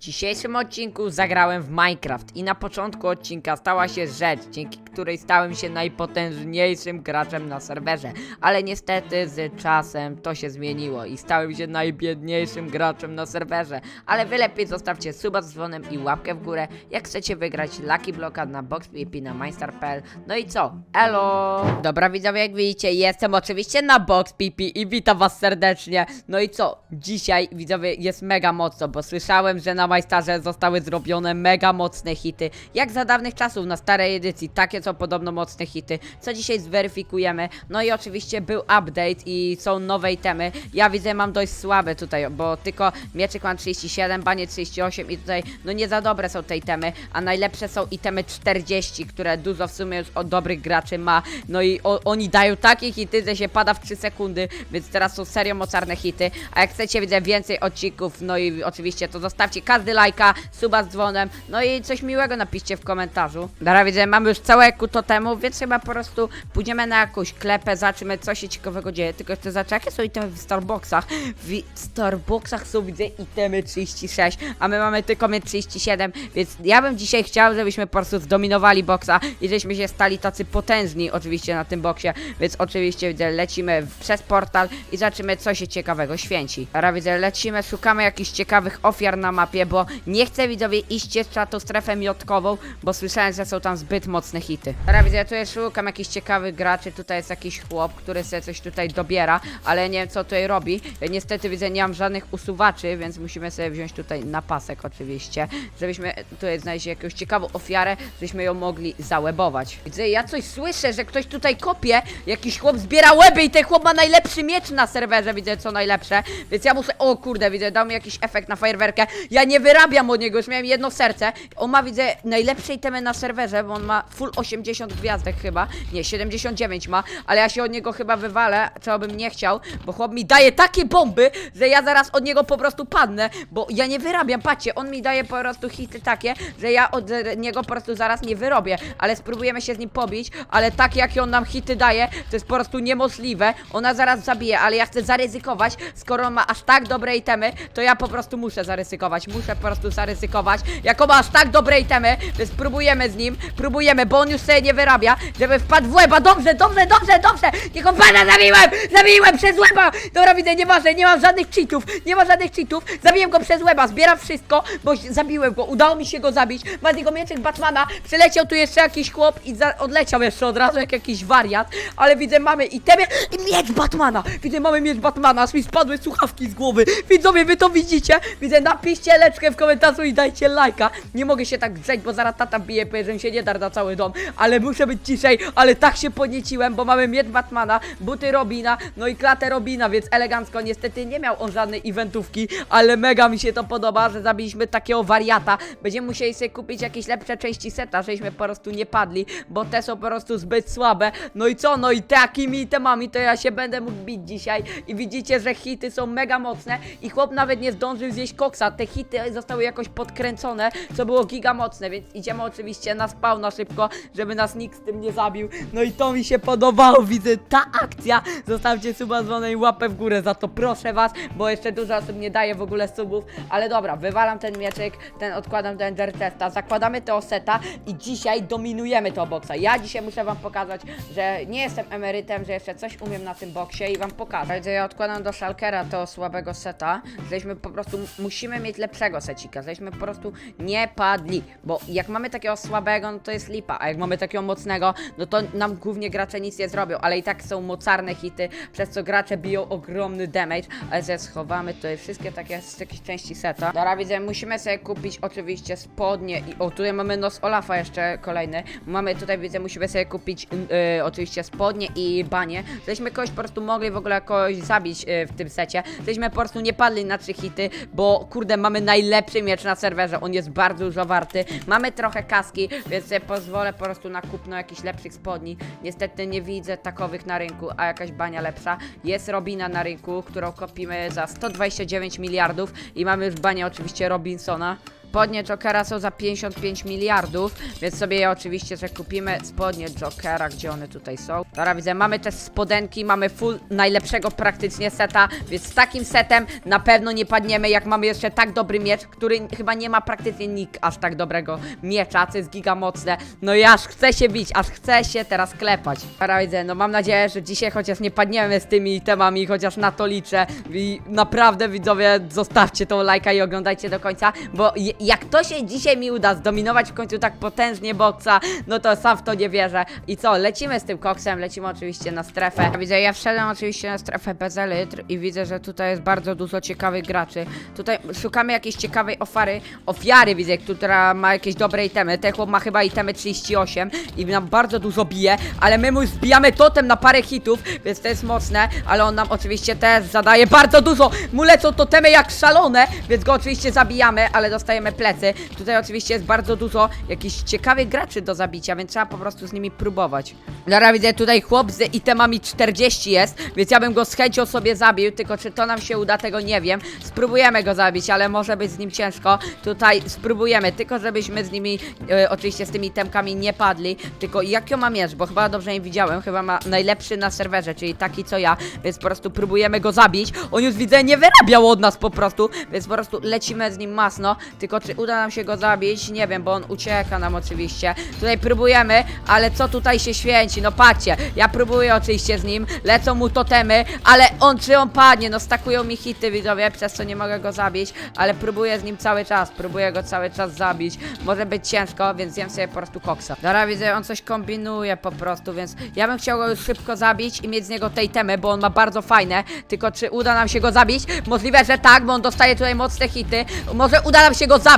dzisiejszym odcinku zagrałem w Minecraft i na początku odcinka stała się rzecz, dzięki której stałem się najpotężniejszym graczem na serwerze. Ale niestety z czasem to się zmieniło i stałem się najbiedniejszym graczem na serwerze. Ale wy lepiej zostawcie suba z dzwonem i łapkę w górę, jak chcecie wygrać Lucky Blocka na BoxPP na Mindstar.pl. No i co? Elo! Dobra widzowie, jak widzicie, jestem oczywiście na BoxPP i witam was serdecznie. No i co? Dzisiaj widzowie jest mega mocno, bo słyszałem, że na Majstarze zostały zrobione mega mocne hity. Jak za dawnych czasów na starej edycji, takie są podobno mocne hity, co dzisiaj zweryfikujemy. No i oczywiście był update i są nowe itemy. Ja widzę, mam dość słabe tutaj, bo tylko mieczyk mam 37, banie 38 i tutaj no nie za dobre są te itemy, a najlepsze są itemy 40, które dużo w sumie już od dobrych graczy ma. No i o, oni dają takie hity, że się pada w 3 sekundy, więc teraz są serio mocarne hity. A jak chcecie widzę więcej odcinków, no i oczywiście to zostawcie każdy lajka, suba z dzwonem, no i coś miłego napiszcie w komentarzu. Dobra, widzę, mamy już całe kuto temu, więc chyba po prostu pójdziemy na jakąś klepę, zobaczymy co się ciekawego dzieje. Tylko jeszcze zobaczę, jakie są itemy w Starbucksach. W Starbucksach są widzę itemy 36, a my mamy tylko mieć 37, więc ja bym dzisiaj chciał, żebyśmy po prostu zdominowali boksa i żebyśmy się stali tacy potężni oczywiście na tym boksie, więc oczywiście widzę, lecimy przez portal i zobaczymy co się ciekawego święci. Teraz widzę, lecimy, szukamy jakichś ciekawych ofiar na mapie, bo nie chcę widzowie iść jeszcze na tą strefę miotkową, bo słyszałem, że są tam zbyt mocne hity. Teraz widzę, tu jest szukam jakichś ciekawych graczy, tutaj jest jakiś chłop, który sobie coś tutaj dobiera, ale nie wiem co tutaj robi. Ja niestety widzę, nie mam żadnych usuwaczy, więc musimy sobie wziąć tutaj na pasek oczywiście, żebyśmy tutaj znaleźli jakąś ciekawą ofiarę, żebyśmy ją mogli załebować. Widzę, ja coś słyszę, że ktoś tutaj kopie, jakiś chłop zbiera łeby i ten chłop ma najlepszy miecz na serwerze, widzę co najlepsze, więc ja muszę, o kurde, widzę, dał mi jakiś efekt na fajerwerkę, ja nie wyrabiam od niego, już miałem jedno serce, on ma, widzę, najlepsze itemy na serwerze, bo on ma full 80 gwiazdek chyba, nie, 79 ma, ale ja się od niego chyba wywalę, czego bym nie chciał, bo chłop mi daje takie bomby, że ja zaraz od niego po prostu padnę, bo ja nie wyrabiam, patrzcie, on mi daje po prostu hity takie, że ja od niego po prostu zaraz nie wyrobię, ale spróbujemy się z nim pobić, ale tak jakie on nam hity daje, to jest po prostu niemożliwe, ona zaraz zabije, ale ja chcę zaryzykować, skoro on ma aż tak dobre itemy, to ja po prostu muszę zaryzykować, muszę po prostu zaryzykować, jako ma aż tak dobre itemy, to spróbujemy z nim, próbujemy, bo on już sobie nie wyrabia, żeby wpadł w łeba, dobrze, dobrze, dobrze, dobrze, niego pana zabiłem, zabiłem przez łeba, dobra widzę, nieważne, nie mam żadnych cheatów, nie ma żadnych cheatów, zabiłem go przez łeba, zbieram wszystko, bo zabiłem go, udało mi się go zabić, ma z niego mieczek Batmana, przyleciał tu jeszcze jakiś chłop i odleciał jeszcze od razu jak jakiś wariat, ale widzę, mamy itemy i miecz Batmana, widzę, mamy miecz Batmana, aż mi spadły słuchawki z głowy, widzowie, wy to widzicie, widzę, napiszcie leczkę w komentarzu i dajcie lajka, nie mogę się tak grzeć, bo zaraz tata bije, powie, że się nie dar na cały dom, ale muszę być ciszej, ale tak się podnieciłem, bo mamy miecz Batmana, buty Robina, no i klatę Robina, więc elegancko, niestety nie miał on żadnej eventówki, ale mega mi się to podoba, że zabiliśmy takiego wariata, będziemy musieli sobie kupić jakieś lepsze części seta, żebyśmy po prostu nie padli, bo te są po prostu zbyt słabe, no i co, no i takimi temami to ja się będę mógł bić dzisiaj. I widzicie, że hity są mega mocne i chłop nawet nie zdążył zjeść koksa, te hity zostały jakoś podkręcone, co było giga mocne, więc idziemy oczywiście na spawna szybko, żeby nas nikt z tym nie zabił, no i to mi się podobało, widzę, ta akcja, zostawcie suba dzwonek i łapę w górę za to, proszę was, bo jeszcze dużo osób nie daje w ogóle subów, ale dobra, wywalam ten mieczyk, ten odkładam do ender testa, zakładamy tego seta i dzisiaj dominujemy tego boksa, ja dzisiaj muszę wam pokazać, że nie jestem emerytem, że jeszcze coś umiem na tym boksie i wam pokażę, że ja odkładam do szalkera tego słabego seta, żeśmy po prostu musimy mieć lepszego secika, żeśmy po prostu nie padli, bo jak mamy takiego słabego, no to jest lipa, a jak mamy takiego mocnego, no to nam głównie gracze nic nie zrobią, ale i tak są mocarne hity, przez co gracze biją ogromny damage, ale że schowamy tutaj wszystkie takie z jakichś części seta. Dobra, widzę, musimy sobie kupić oczywiście spodnie i o, tutaj mamy nos Olafa jeszcze kolejny, mamy tutaj, widzę, musimy sobie kupić yy, oczywiście spodnie i banie, żebyśmy kogoś po prostu mogli w ogóle kogoś zabić yy, w tym secie, żebyśmy po prostu nie padli na trzy hity, bo kurde, mamy najlepszy miecz na serwerze, on jest bardzo dużo warty, mamy trochę kaski, więc sobie pozwolę po prostu na kupno jakichś lepszych spodni, niestety nie widzę takowych na rynku, a jakaś bania lepsza, jest Robina na rynku, którą kupimy za 129 miliardów i mamy już banię oczywiście Robinsona, spodnie Jokera są za 55 miliardów, więc sobie je oczywiście, że kupimy. Spodnie Jokera, gdzie one tutaj są. Dobra, widzę, mamy też spodenki, mamy full najlepszego praktycznie seta, więc z takim setem na pewno nie padniemy, jak mamy jeszcze tak dobry miecz, który chyba nie ma praktycznie nikt aż tak dobrego miecza, co jest giga mocne. No i aż chce się bić, aż chce się teraz klepać. Dobra, widzę, no mam nadzieję, że dzisiaj chociaż nie padniemy z tymi temami, chociaż na to liczę. I naprawdę widzowie, zostawcie tą lajka i oglądajcie do końca, bo jak to się dzisiaj mi uda zdominować w końcu tak potężnie boksa, no to sam w to nie wierzę. I co, lecimy z tym koksem, lecimy oczywiście na strefę. Widzę, ja wszedłem oczywiście na strefę bez elitr i widzę, że tutaj jest bardzo dużo ciekawych graczy. Tutaj szukamy jakiejś ciekawej ofary, ofiary widzę, która ma jakieś dobre itemy. Ten chłop ma chyba itemy 38 i nam bardzo dużo bije, ale my mu zbijamy totem na parę hitów, więc to jest mocne, ale on nam oczywiście też zadaje bardzo dużo. Mu lecą totemy jak szalone, więc go oczywiście zabijamy, ale dostajemy plecy. Tutaj oczywiście jest bardzo dużo jakichś ciekawych graczy do zabicia, więc trzeba po prostu z nimi próbować. Dobra, widzę tutaj chłop z itemami 40 jest, więc ja bym go z chęcią sobie zabił, tylko czy to nam się uda, tego nie wiem. Spróbujemy go zabić, ale może być z nim ciężko. Tutaj spróbujemy, tylko żebyśmy z nimi, e, oczywiście z tymi itemkami nie padli, tylko jaki on ma miecz, bo chyba dobrze nie widziałem, chyba ma najlepszy na serwerze, czyli taki co ja, więc po prostu próbujemy go zabić. On już widzę nie wyrabiał od nas po prostu, więc po prostu lecimy z nim masno, tylko czy uda nam się go zabić, nie wiem, bo on ucieka nam oczywiście. Tutaj próbujemy, ale co tutaj się święci, no patrzcie, ja próbuję oczywiście z nim, lecą mu totemy, ale on, czy on padnie, no stakują mi hity widzowie, przez co nie mogę go zabić, ale próbuję z nim cały czas, próbuję go cały czas zabić, może być ciężko, więc zjem sobie po prostu koksa. Dobra, widzę, on coś kombinuje po prostu, więc ja bym chciał go już szybko zabić i mieć z niego tej temy, bo on ma bardzo fajne, tylko czy uda nam się go zabić? Możliwe, że tak, bo on dostaje tutaj mocne hity, może uda nam się go zabić,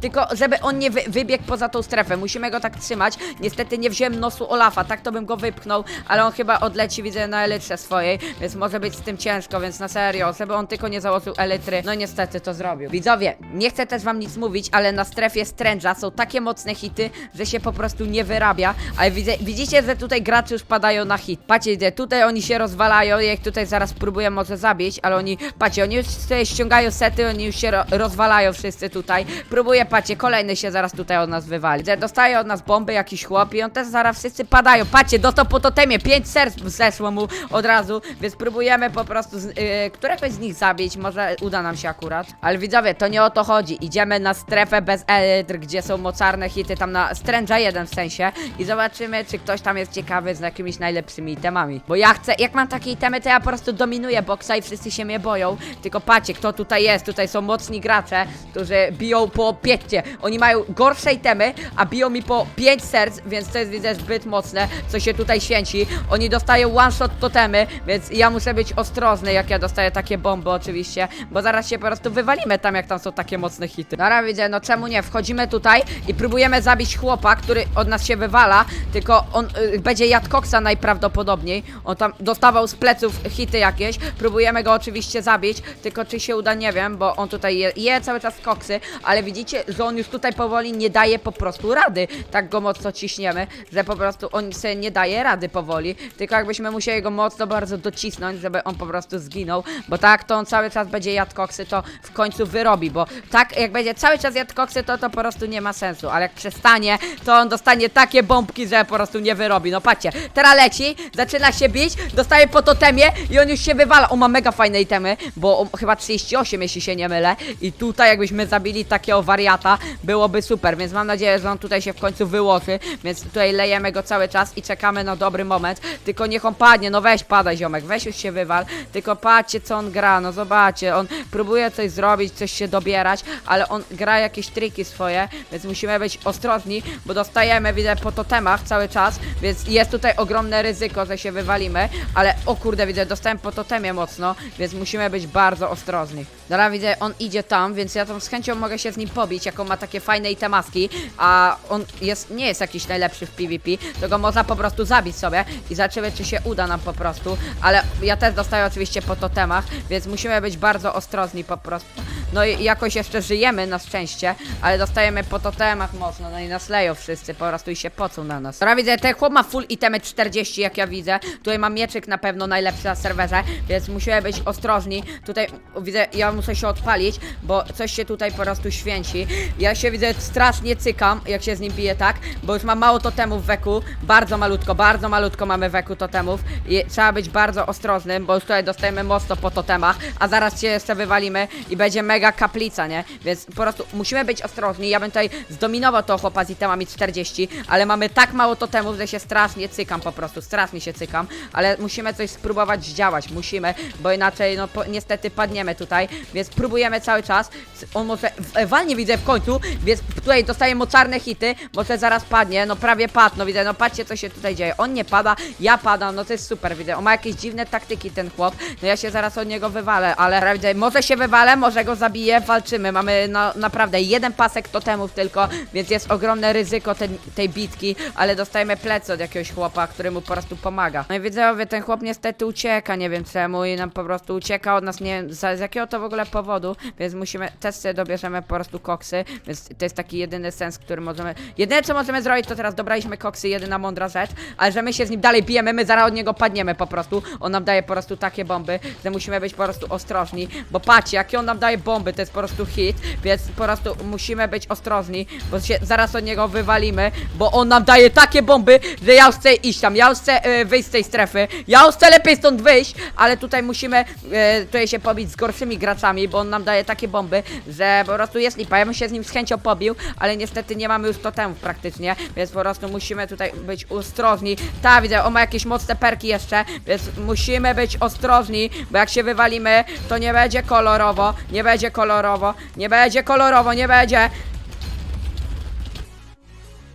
tylko żeby on nie wy wybiegł poza tą strefę, musimy go tak trzymać, niestety nie wziąłem nosu Olafa, tak to bym go wypchnął, ale on chyba odleci, widzę, na elytrze swojej, więc może być z tym ciężko, więc na serio, żeby on tylko nie założył elitry, no niestety to zrobił. Widzowie, nie chcę też wam nic mówić, ale na strefie Strange'a są takie mocne hity, że się po prostu nie wyrabia, ale widzę, widzicie, że tutaj gracze już padają na hit. Patrzcie, tutaj oni się rozwalają, ja ich tutaj zaraz próbuję może zabić, ale oni, patrzcie, oni już sobie ściągają sety, oni już się ro rozwalają wszyscy tutaj. Próbuję, patrzcie, kolejny się zaraz tutaj od nas wywali. Dostaje od nas bomby jakiś chłop i on też zaraz wszyscy padają. Patrzcie, dostał po totemie, 5 serc zeszło mu od razu, więc próbujemy po prostu z, yy, któregoś z nich zabić, może uda nam się akurat. Ale widzowie, to nie o to chodzi. Idziemy na strefę bez elitr, gdzie są mocarne hity, tam na Strange'a 1 w sensie i zobaczymy, czy ktoś tam jest ciekawy z jakimiś najlepszymi itemami. Bo ja chcę, jak mam takie itemy, to ja po prostu dominuję boksa i wszyscy się mnie boją. Tylko patrzcie, kto tutaj jest. Tutaj są mocni gracze, którzy biją po pięcie. Oni mają gorsze itemy, a biją mi po 5 serc, więc to jest widzę zbyt mocne, co się tutaj święci. Oni dostają one shot totemy, więc ja muszę być ostrożny, jak ja dostaję takie bomby oczywiście, bo zaraz się po prostu wywalimy tam, jak tam są takie mocne hity. Dobra, widzę, no czemu nie? Wchodzimy tutaj i próbujemy zabić chłopa, który od nas się wywala, tylko on y, będzie jadł koksa najprawdopodobniej. On tam dostawał z pleców hity jakieś. Próbujemy go oczywiście zabić, tylko czy się uda, nie wiem, bo on tutaj je, je cały czas koksy, ale widzicie, że on już tutaj powoli nie daje po prostu rady. Tak go mocno ciśniemy, że po prostu on sobie nie daje rady powoli. Tylko jakbyśmy musieli go mocno bardzo docisnąć, żeby on po prostu zginął, bo tak to on cały czas będzie jadł koksy, to w końcu wyrobi, bo tak jak będzie cały czas jadł koksy, to to po prostu nie ma sensu, ale jak przestanie, to on dostanie takie bombki, że po prostu nie wyrobi. No patrzcie, teraz leci, zaczyna się bić, dostaje po totemie i on już się wywala. On ma mega fajne itemy, bo on chyba 38, jeśli się nie mylę. I tutaj jakbyśmy zabili takiego wariata, byłoby super, więc mam nadzieję, że on tutaj się w końcu wyłoży, więc tutaj lejemy go cały czas i czekamy na dobry moment. Tylko niech on padnie, no weź pada ziomek, weź już się wywal, tylko patrzcie co on gra, no zobaczcie, on próbuje coś zrobić, coś się dobierać, ale on gra jakieś triki swoje, więc musimy być ostrożni, bo dostajemy, widzę, po totemach cały czas, więc jest tutaj ogromne ryzyko, że się wywalimy, ale o kurde, widzę, dostałem po totemie mocno, więc musimy być bardzo ostrożni. Dobra, widzę, on idzie tam, więc ja tam z chęcią mogę się z nim pobić, jak on ma takie fajne itemaski, a on jest, nie jest jakiś najlepszy w PvP, to go można po prostu zabić sobie i zobaczymy, czy się uda nam po prostu, ale ja też dostaję oczywiście po totemach, więc musimy być bardzo ostrożni po prostu. No i jakoś jeszcze żyjemy na szczęście, ale dostajemy po totemach mocno, no i nas leją wszyscy, po prostu i się pocą na nas. Dobra, widzę, ten chłop ma full itemy 40, jak ja widzę. Tutaj mam mieczyk na pewno najlepszy na serwerze, więc musimy być ostrożni. Tutaj widzę, ja muszę się odpalić, bo coś się tutaj po prostu święci. Ja się widzę strasznie cykam, jak się z nim bije tak, bo już mam mało totemów weku, bardzo malutko, bardzo malutko mamy weku totemów i trzeba być bardzo ostrożnym, bo już tutaj dostajemy mocno po totemach, a zaraz się jeszcze wywalimy i będzie mega kaplica, nie? Więc po prostu musimy być ostrożni. Ja bym tutaj zdominował to chłopa z itemami 40, ale mamy tak mało totemów, że się strasznie cykam po prostu, strasznie się cykam, ale musimy coś spróbować zdziałać, musimy, bo inaczej no po, niestety padniemy tutaj, więc próbujemy cały czas. On może w- walnie widzę w końcu, więc tutaj dostaje mocarne hity, może zaraz padnie, no prawie padł, no widzę, no patrzcie co się tutaj dzieje. On nie pada, ja padam, no to jest super, widzę. On ma jakieś dziwne taktyki ten chłop, no ja się zaraz od niego wywalę, ale widzę, może się wywalę, może go zabiję, walczymy. Mamy naprawdę jeden pasek totemów tylko, więc jest ogromne ryzyko tej, bitki, ale dostajemy plecy od jakiegoś chłopa, który mu po prostu pomaga. No i widzowie, ten chłop niestety ucieka, nie wiem czemu i nam po prostu ucieka od nas, nie wiem za, z jakiego to w ogóle powodu, więc musimy, też sobie dobierzemy po prostu koksy, więc to jest taki jedyny sens, który możemy, jedyne co możemy zrobić to teraz dobraliśmy koksy, jedyna mądra rzecz, ale że my się z nim dalej bijemy, my zaraz od niego padniemy po prostu, on nam daje po prostu takie bomby, że musimy być po prostu ostrożni, bo patrzcie, jakie on nam daje bomby, to jest po prostu hit, więc po prostu musimy być ostrożni, bo się zaraz od niego wywalimy, bo on nam daje takie bomby, że ja chcę iść tam, ja chcę e, wyjść z tej strefy, ja chcę lepiej stąd wyjść, ale tutaj musimy e, tutaj się pobić z gorszymi graczami, bo on nam daje takie bomby, że po prostu jest lipa, ja bym się z nim z chęcią pobił, ale niestety nie mamy już totemów praktycznie, więc po prostu musimy tutaj być ostrożni. Ta widzę, on ma jakieś mocne perki jeszcze, więc musimy być ostrożni, bo jak się wywalimy, to nie będzie kolorowo, nie będzie kolorowo, nie będzie kolorowo, nie będzie.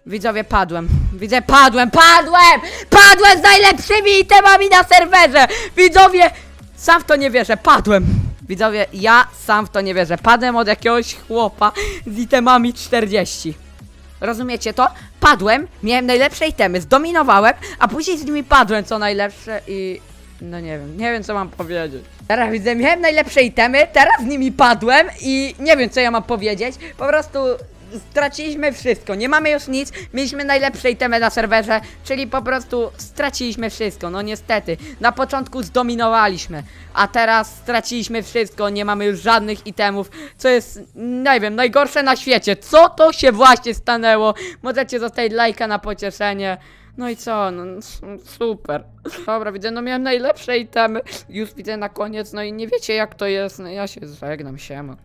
Widzowie, padłem. Widzę, padłem, padłem! Padłem z najlepszymi itemami na serwerze! Widzowie, sam w to nie wierzę, padłem. Widzowie, ja sam w to nie wierzę. Padłem od jakiegoś chłopa z itemami 40. Rozumiecie to? Padłem, miałem najlepsze itemy, zdominowałem, a później z nimi padłem co najlepsze i... No nie wiem, nie wiem co mam powiedzieć. Teraz widzę, miałem najlepsze itemy, teraz z nimi padłem i nie wiem co ja mam powiedzieć. Po prostu straciliśmy wszystko, nie mamy już nic, mieliśmy najlepsze itemy na serwerze, czyli po prostu straciliśmy wszystko, no niestety. Na początku zdominowaliśmy, a teraz straciliśmy wszystko, nie mamy już żadnych itemów, co jest, nie wiem, najgorsze na świecie. Co to się właśnie stanęło? Możecie zostawić lajka na pocieszenie. No i co? No, s- super. Dobra, widzę, no miałem najlepsze itemy. Już widzę na koniec, no i nie wiecie jak to jest. No ja się żegnam, siema.